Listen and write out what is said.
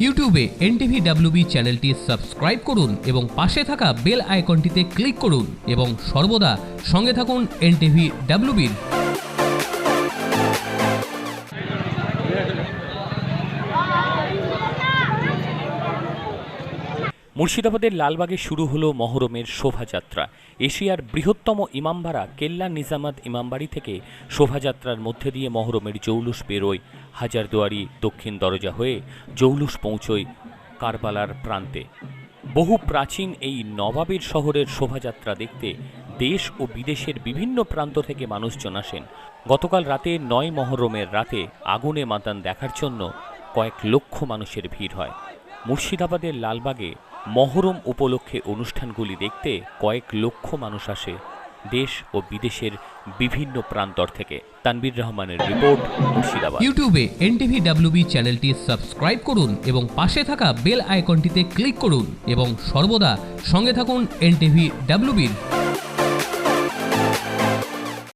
ইউটিউবে N NTV WB চ্যানেলটি subscribe করুন এবং পাশে থাকা বেল আইকনটিতে ক্লিক করুন এবং সর্বদা সঙ্গে থাকুন এনটিভি ডাব্লিউবির মুর্শিদাবাদের লালবাগে শুরু হলো মহরমের শোভাযাত্রা। এশিয়ার বৃহত্তম ইমামবাড়া কেল্লা নিজামাত ইমামবাড়ি থেকে শোভাযাত্রার মধ্যে দিয়ে মহরমের জৌলুস বেরোয়। হাজারদুয়ারি দক্ষিণ দরজা হয়ে জৌলুস পৌঁছয় কারবালার প্রান্তে। বহু প্রাচীন এই নবাবের শহরের শোভাযাত্রা দেখতে দেশ ও বিদেশের বিভিন্ন প্রান্ত থেকে মানুষজন আসেন। গতকাল রাতে নয় মহরমের রাতে আগুনে মাতান দেখার জন্য কয়েক লক্ষ মানুষের ভিড় হয়। মুর্শিদাবাদের লালবাগে মহরম উপলক্ষে অনুষ্ঠানগুলি দেখতে কয়েক লক্ষ মানুষ আসে, দেশ ও বিদেশের বিভিন্ন প্রান্তর থেকে। তানবির রহমানের রিপোর্ট, মুর্শিদাবাদ। ইউটিউবে এনটিভি ডাব্লিউবি চ্যানেলটি সাবস্ক্রাইব করুন এবং পাশে থাকা বেল আইকনটিতে ক্লিক করুন এবং সর্বদা সঙ্গে থাকুন এনটিভি ডাব্লিউবির